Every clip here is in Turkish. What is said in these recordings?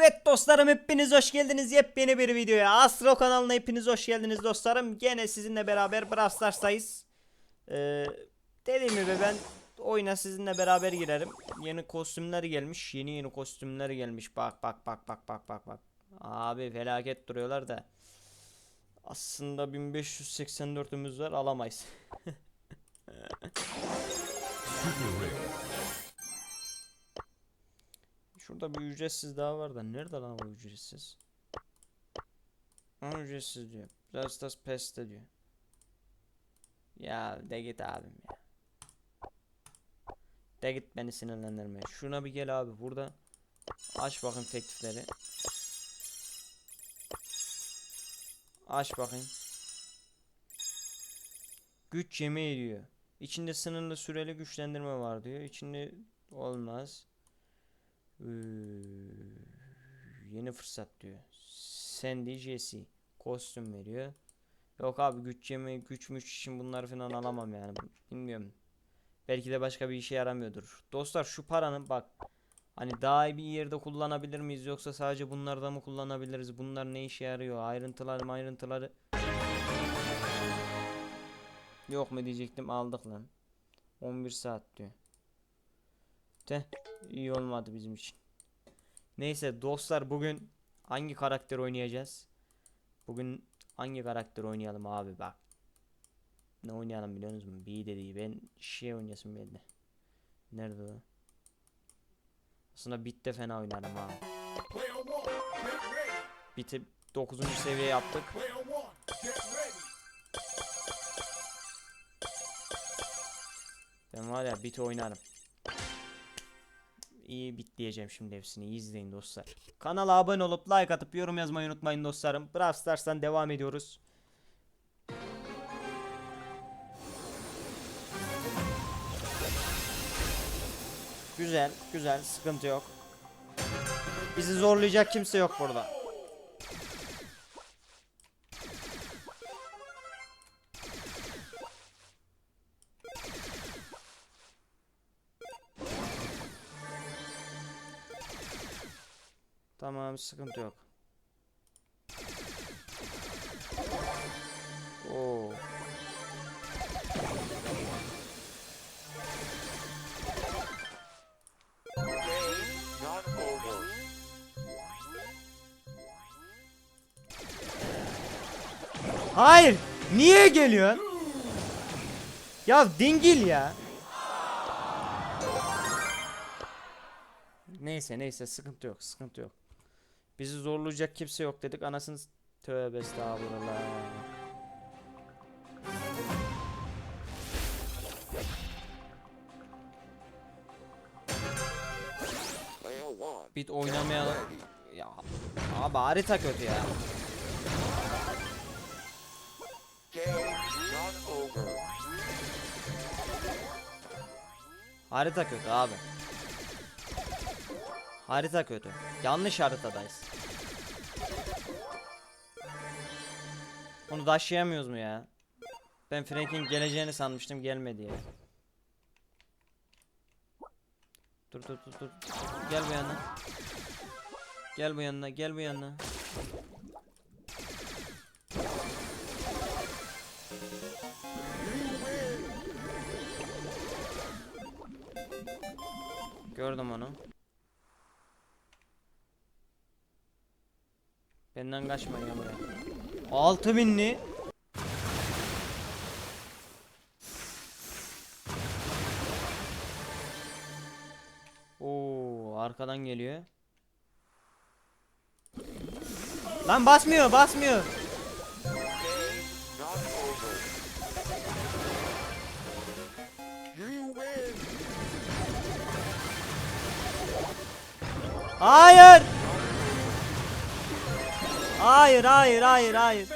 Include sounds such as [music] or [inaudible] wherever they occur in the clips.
Evet dostlarım hepiniz hoş geldiniz yepyeni bir videoya. Astro kanalına hepiniz hoş geldiniz dostlarım. Gene sizinle beraber Brawl Stars'tayız. Ee, dediğim gibi ben oyuna sizinle beraber girerim. Yeni kostümler gelmiş. Yeni yeni kostümler gelmiş. Bak bak bak bak bak bak bak. Abi felaket duruyorlar da. Aslında 1584'ümüz var alamayız. [laughs] Şurada bir ücretsiz daha var da nerede lan o ücretsiz? Ha ücretsiz diyor. Brawl Stars Pest'te diyor. Ya de git abim ya. De git beni sinirlendirme. Şuna bir gel abi burada. Aç bakayım teklifleri. Aç bakayım. Güç yemeği diyor. İçinde sınırlı süreli güçlendirme var diyor. İçinde olmaz. Ee, yeni fırsat diyor. Sandy Jesse kostüm veriyor. Yok abi güç yeme güçmüş için bunları falan alamam yani. Bilmiyorum. Belki de başka bir işe yaramıyordur. Dostlar şu paranın bak hani daha iyi bir yerde kullanabilir miyiz yoksa sadece bunlarda mı kullanabiliriz? Bunlar ne işe yarıyor? Ayrıntıları ayrıntıları Yok mu diyecektim aldık lan. 11 saat diyor. De iyi olmadı bizim için. Neyse dostlar bugün hangi karakter oynayacağız? Bugün hangi karakter oynayalım abi bak. Ne oynayalım biliyor musunuz? Bir de değil. Ben şey oynayasım geldi. Nerede o? Aslında bitte fena oynarım ha. Biti 9. seviye yaptık. Ben var ya bit oynarım. İyi bit diyeceğim şimdi hepsini iyi izleyin dostlar. Kanala abone olup like atıp yorum yazmayı unutmayın dostlarım. Brawl Stars'tan devam ediyoruz. Güzel, güzel, sıkıntı yok. Bizi zorlayacak kimse yok burada. Tamam, sıkıntı yok. Oo. Hayır. Niye geliyorsun? Ya dingil ya. Neyse neyse sıkıntı yok sıkıntı yok. Bizi zorlayacak kimse yok dedik anasını tövbe estağfurullah. Bit oynamayalım. Ya abi harita kötü ya. Harita kötü abi. Harita kötü. Yanlış haritadayız. Bunu taşıyamıyoruz mu ya? Ben Frank'in geleceğini sanmıştım gelmedi ya. Dur dur dur dur. Gel bu yana. Gel bu yanına, gel bu yanına. Gördüm onu. Benden kaçmayın ya buraya. 6000'li. Oo, arkadan geliyor. Lan basmıyor, basmıyor. Hayır. Hayır, hayır, hayır, hayır.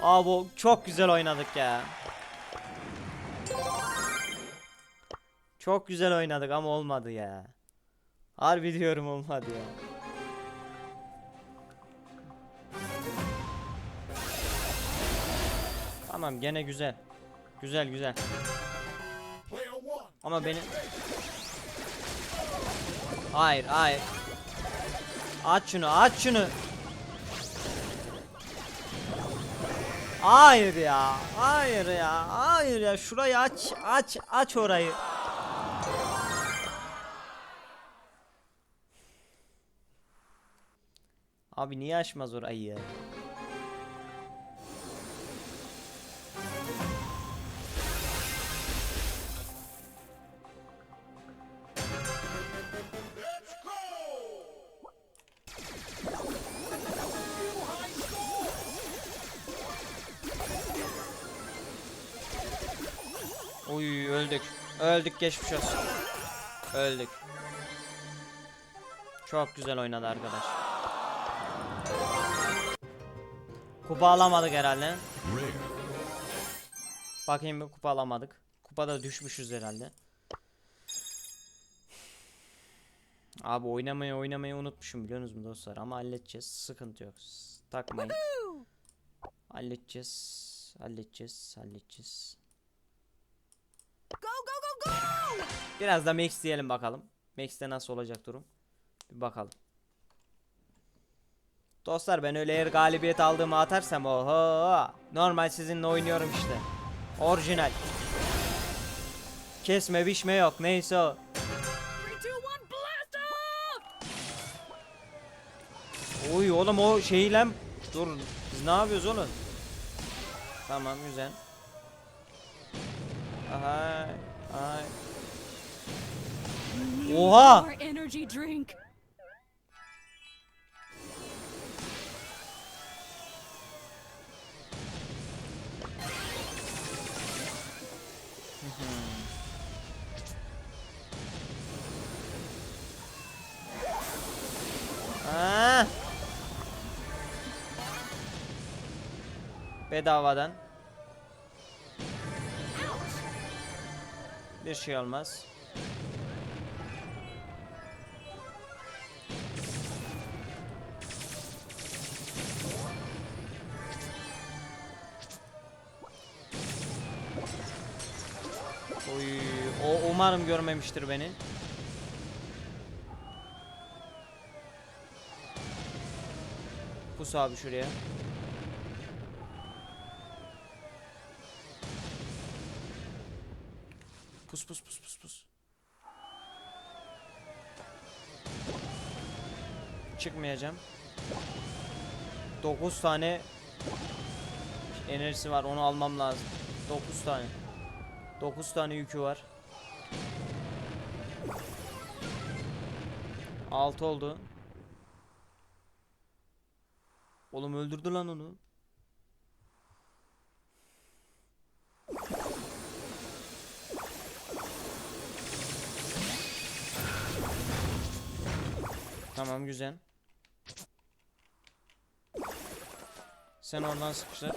Aa bu çok güzel oynadık ya. Çok güzel oynadık ama olmadı ya. Harbi diyorum olmadı ya. Tamam gene güzel. Güzel güzel. Ama benim Hayır hayır. Aç şunu aç şunu. Hayır ya. Hayır ya. Hayır ya. Şurayı aç. Aç. Aç orayı. Abi niye açmaz orayı ya? Oy öldük. Öldük geçmiş olsun. Öldük. Çok güzel oynadı arkadaş. Kupa alamadık herhalde. Bakayım bir kupa alamadık. Kupada düşmüşüz herhalde. Abi oynamayı oynamayı unutmuşum biliyorsunuz mu dostlar ama halledeceğiz. Sıkıntı yok. Takmayın. Halledeceğiz. Halledeceğiz. Halledeceğiz. Go go go go! Biraz da Max diyelim bakalım. Max'te nasıl olacak durum? Bir bakalım. Dostlar ben öyle eğer galibiyet aldığımı atarsam oho normal sizinle oynuyorum işte. Orijinal. Kesme biçme yok neyse o. 3, 2, 1, blast off! Oy oğlum o şeyle dur biz ne yapıyoruz oğlum? Tamam güzel. Aha ay. Oha! Ha. Bedavadan. Bir şey olmaz. Oy, o umarım görmemiştir beni. Pus abi şuraya. Pus pus pus pus pus. Çıkmayacağım. 9 tane enerjisi var onu almam lazım. 9 tane. 9 tane yükü var. 6 oldu. Oğlum öldürdü lan onu. Tamam güzel. Sen oradan sıkıştır.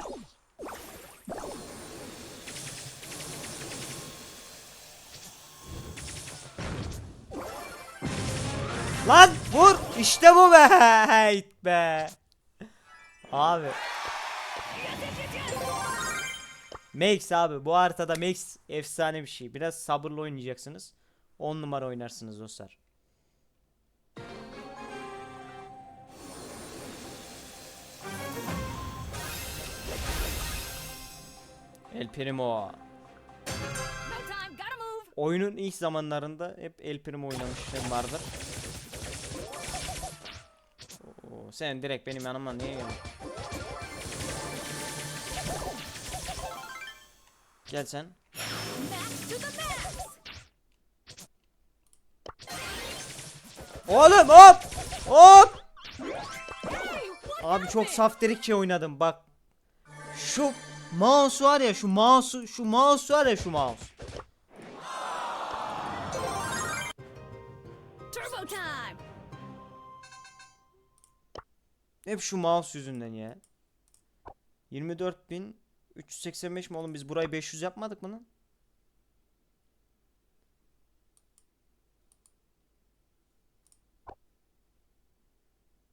Lan vur! İşte bu be! Heyt be! Abi. Max abi bu haritada Max efsane bir şey. Biraz sabırlı oynayacaksınız. 10 numara oynarsınız dostlar El Primo. Oyunun ilk zamanlarında hep El Primo oynamışlığım vardır. Oo, sen direkt benim yanıma niye geldin? Gel sen. Oğlum hop! Hop! Abi çok happened? saftirikçe oynadım bak. Şu mouse var ya şu mouse şu mouse var ya şu mouse. Turbo time. Hep şu mouse yüzünden ya. 24.385 mi oğlum biz burayı 500 yapmadık mı lan?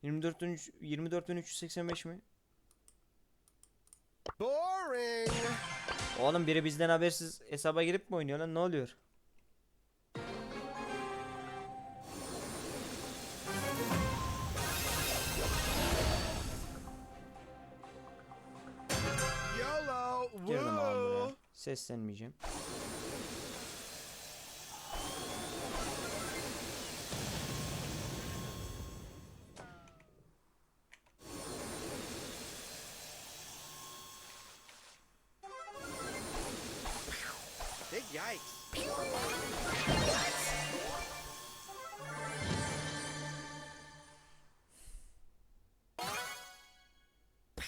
Yirmi dört bin üç- 24.385 mi? Boring. Oğlum biri bizden habersiz hesaba girip mi oynuyor lan ne oluyor? Girdim. Seslenmeyeceğim. Yikes. I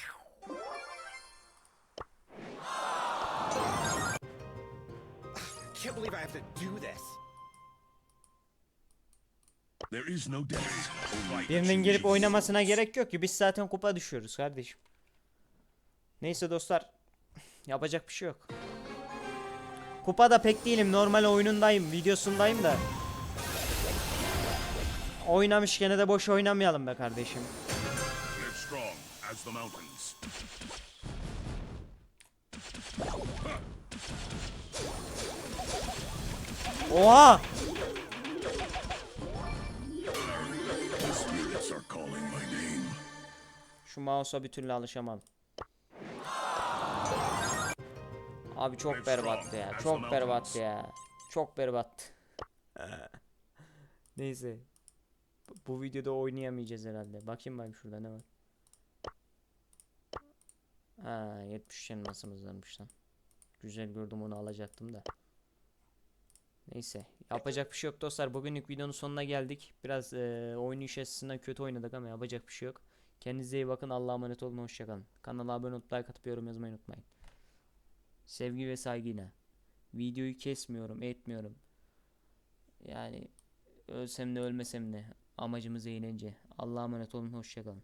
[sighs] can't believe I have to do this. There is no death. Birinin gelip oynamasına gerek yok ki. Biz zaten kupa düşüyoruz kardeşim. Neyse dostlar. [laughs] Yapacak bir şey yok. Kupada pek değilim. Normal oyunundayım. Videosundayım da. Oynamış gene de boş oynamayalım be kardeşim. Oha! Şu mouse'a bir türlü alışamadım. Abi çok berbattı ya. Çok berbattı ya. Çok berbat. [laughs] Neyse. Bu- videoda oynayamayacağız herhalde. Bakayım ben şurada ne var. Ha 73 elmasımız varmış lan. Güzel gördüm onu alacaktım da. Neyse yapacak bir şey yok dostlar. Bugünlük videonun sonuna geldik. Biraz eee oynayış açısından kötü oynadık ama yapacak bir şey yok. Kendinize iyi bakın. Allah'a emanet olun. Hoşçakalın. Kanala abone olup like atıp yorum yazmayı unutmayın. Sevgi ve saygıyla. Videoyu kesmiyorum, etmiyorum. Yani ölsem de ölmesem de amacımız eğlence. Allah'a emanet olun. Hoşçakalın.